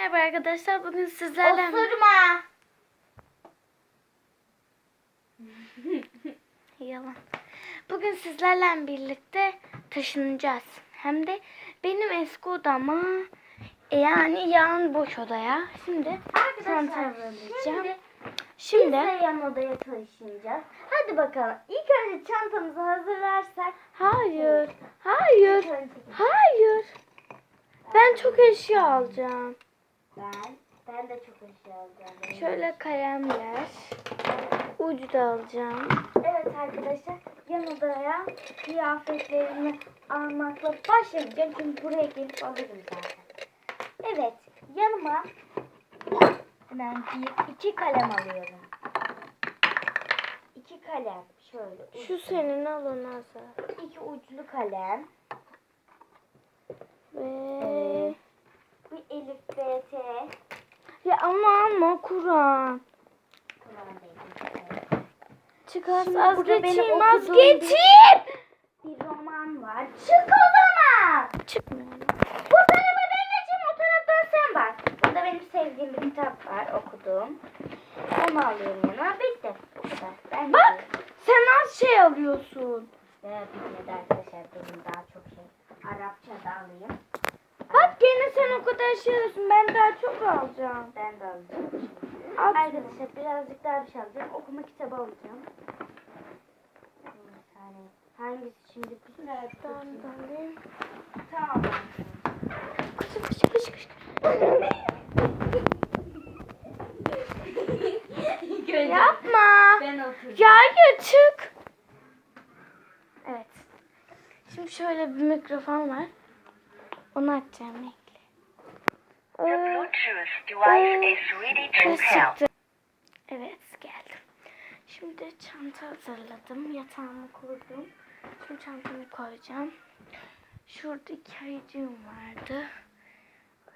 Merhaba arkadaşlar. Bugün sizlerle Osurma. yalan. Bugün sizlerle birlikte taşınacağız. Hem de benim eski odama yani yan boş odaya. Şimdi hazırlayacağım. Şimdi Şimdi biz de yan odaya taşınacağız. Hadi bakalım. İlk önce çantamızı hazırlarsak. hayır. Hayır. Hayır. Ben çok eşya alacağım. Ben, ben de çok eşya alacağım. Şöyle kalemler. Ucu da alacağım. Evet arkadaşlar yan odaya kıyafetlerimi almakla başlayacağım. Çünkü buraya gelip alırım zaten. Evet yanıma hemen bir iki kalem alıyorum. İki kalem şöyle. Şu uçlu. senin al onu Azar. İki uçlu kalem. Ve... Bir Elif BT. Ama alma Kur'an. Çıkar Şimdi az burada benim geçeyim az okuduğum bir-. Bir roman var. Çık o zaman. Çıkmıyor. Bu tarafa ben geçeyim o taraftan sen bak. Burada benim sevdiğim bir kitap var okuduğum. Onu alıyorum yanıma. Bitti. Bu kadar. Ben Bak gidiyorum. sen az şey alıyorsun. Ve bitmedi arkadaşlar. Durun daha çok şey. Arapça da alayım. Gene sen o kadar şey alıyorsun. Ben daha çok alacağım. Ben de alacağım. Al. Arkadaşlar birazcık daha bir şey alacağım. Okuma kitabı alacağım. Saniye. Hangisi şimdi? De alayım. Tamam. Kışın kışın kışın kışın. Yapma. Ben oturacağım. Ya çık. Evet. Şimdi şöyle bir mikrofon var. Onu açacağım Ee, Bluetooth. Evet geldim. Şimdi çanta hazırladım. Yatağımı kurdum. Şimdi çantamı koyacağım. Şurada iki ayıcığım vardı.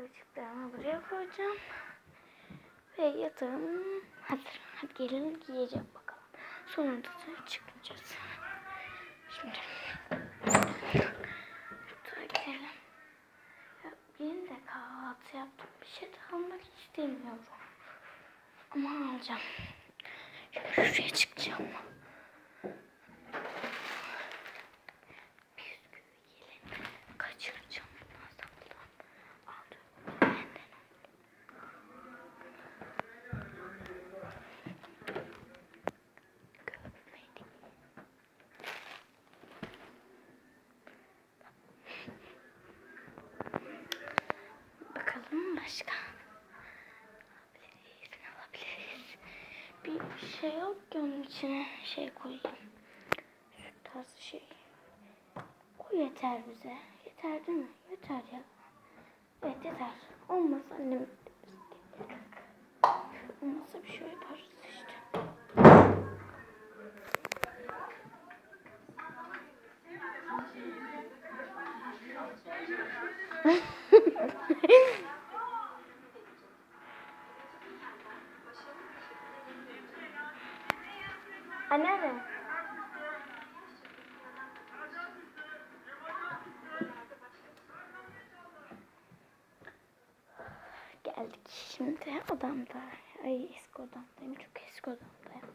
Ayıcıklarımı buraya koyacağım. Ve yatağım hazır. Hadi gelin giyeceğim bakalım. Sonunda da çıkacağız. Şimdi yeni de kahvaltı yaptım. Bir şey de almak istemiyorum. Ama alacağım. Şuraya çıkacağım. Şey yok ki onun içine şey koyayım. Şu tarz şey. O yeter bize. Yeter değil mi? Yeter ya. Evet yeter. Olmazsa annem Olmazsa bir şey yaparız işte. şimdi odamda. Ay eski odamdayım. Çok eski odamdayım.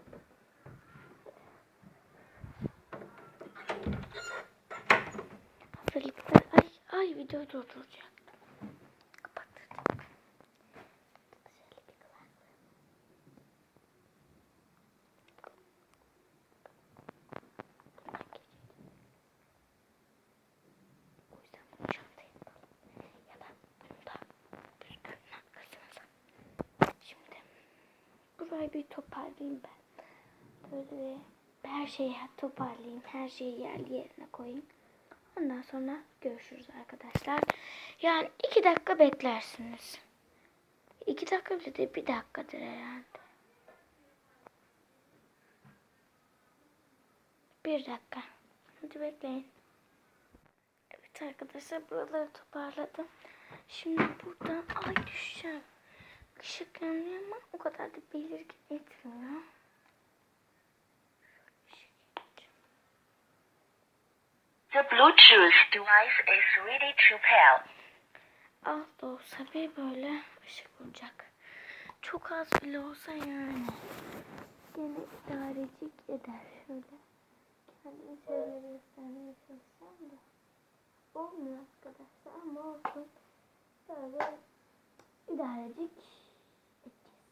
Hazırlıklar. Ay ay video durduracak. Kapattırdım. Şöyle bir kulak. O yüzden bunu çantaya atalım. Ya da bunu da bisküvinin arkasına sak. Şimdi burayı bir toparlayayım ben. Böyle her şeyi toparlayayım. Her şeyi yerli yerine koyayım. Ondan sonra görüşürüz arkadaşlar. Yani iki dakika beklersiniz. İki dakika bile değil bir dakikadır herhalde. Bir dakika. Hadi bekleyin. Evet arkadaşlar buraları toparladım. Şimdi buradan ay düşeceğim. Işık yanıyor ama o kadar da belirgin etmiyor. The Bluetooth device is ready to pair. Az da olsa bir böyle ışık olacak. Çok az bile olsa yani. Gene idarecik eder şöyle. Kendimi şöyle göstermeye çalışacağım da. Olmuyor arkadaşlar ama olsun. Böyle idarecik edeceğiz.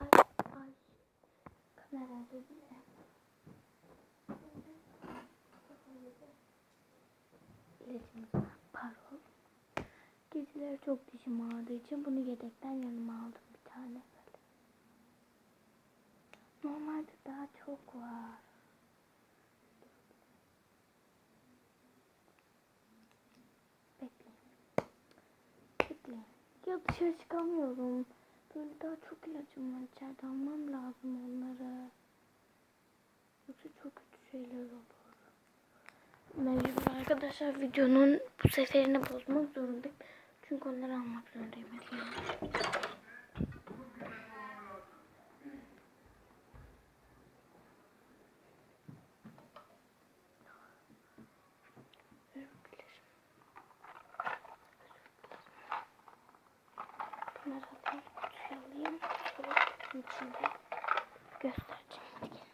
Ay ay. Var. Parol. Geceleri çok dişim ağrıdığı için bunu yedekten yanıma aldım bir tane böyle. Normalde daha çok var. Bekleyin. Bekleyin. Ya dışarı çıkamıyorum. Böyle daha çok ilacım var içeride almam lazım onları. Şeyler olur. Mecbur arkadaşlar videonun bu seferini bozmak zorundayım. Çünkü onları almak zorundayım. Bunları alayım, kutuya alayım. Şöyle kutunun içinde göstereceğim. Hadi gelin.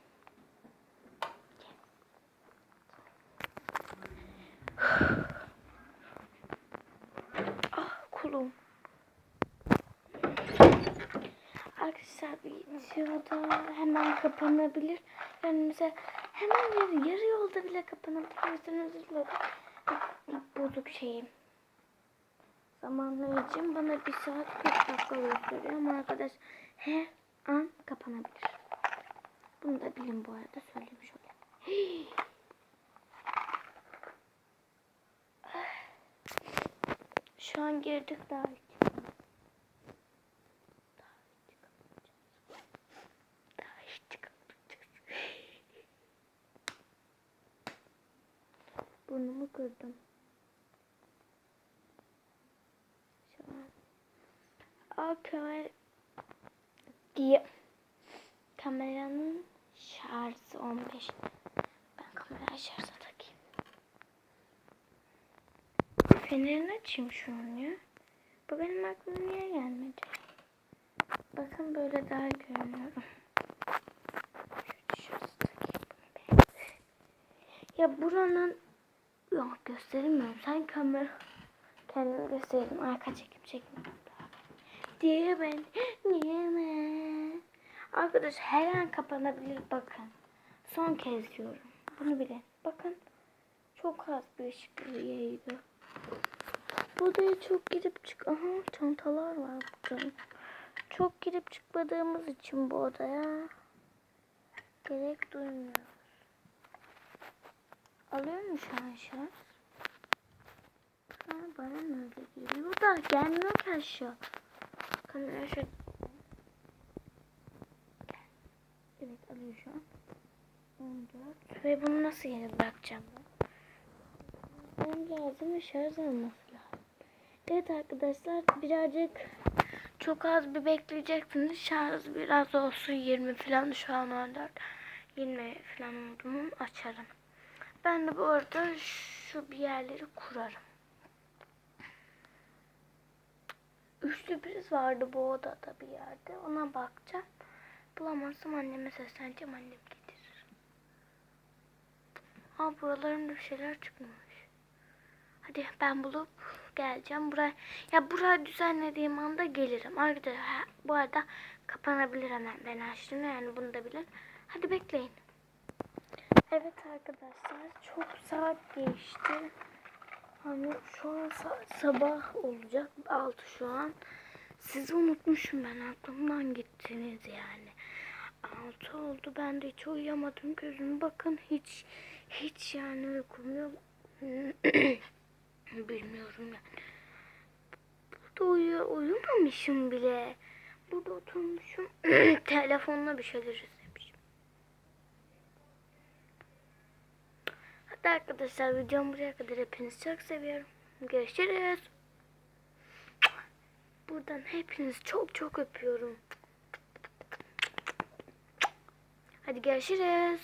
Kolum. Arkadaşlar videoda hemen kapanabilir. Yani mesela hemen yarı, yarı yolda bile kapanabilir. O yüzden özür dilerim. Bozuk şeyim. Zamanlayıcım bana bir saat 40 dakika gösteriyor ama arkadaş her an kapanabilir. Bunu da bilin bu arada söylemiş olayım. An girdik daha hiç. Burnumu kırdım. Şu an. Aa kamera diye kameranın şarjı 15. Ben kamerayı şarja Fenerini açayım şu an ya. Bu benim aklıma niye gelmedi? Bakın böyle daha be. Ya buranın yok gösteremiyorum. Sen kamera kendimi göstereyim. Arka çekim çekim. Diye ben niye mi? Arkadaş her an kapanabilir bakın. Son kez diyorum. Bunu bilin. Bakın. Çok az bir ışık yayıyor. Odaya çok girip çık. Aha çantalar var burada. Çok girip çıkmadığımız için bu odaya gerek duymuyoruz. Alıyor mu şu? Ha, bana mı öyle geliyor da gelmiyor ki aşağı. Kamera şu Evet alıyor şu an. 14. Ve bunu nasıl yere bırakacağım Benim lazım ve şarj alması lazım. Evet arkadaşlar birazcık çok az bir bekleyeceksiniz. Şarj biraz olsun 20 falan şu an 14. 20 falan oldu açarım. Ben de bu arada şu bir yerleri kurarım. Üçlü priz vardı bu odada bir yerde. Ona bakacağım. Bulamazsam anneme sesleneceğim. Annem getirir. Ha buralarında bir şeyler çıkmış. Hadi ben bulup geleceğim. Buraya ya buraya düzenlediğim anda gelirim. Ha, bu arada kapanabilir hemen ben açtım yani bunu da bilin. Hadi bekleyin. Evet arkadaşlar çok saat geçti. Hani şu an sa- sabah olacak. 6 şu an. Sizi unutmuşum ben aklımdan gittiniz yani. 6 oldu ben de hiç uyuyamadım gözüm. Bakın hiç hiç yani uykum yok. Bilmiyorum yani. Burada uyu uyumamışım bile. Burada oturmuşum. Telefonla bir şeyler izlemişim. Hadi arkadaşlar videom buraya kadar. Hepinizi çok seviyorum. Görüşürüz. Buradan hepinizi çok çok öpüyorum. Hadi görüşürüz.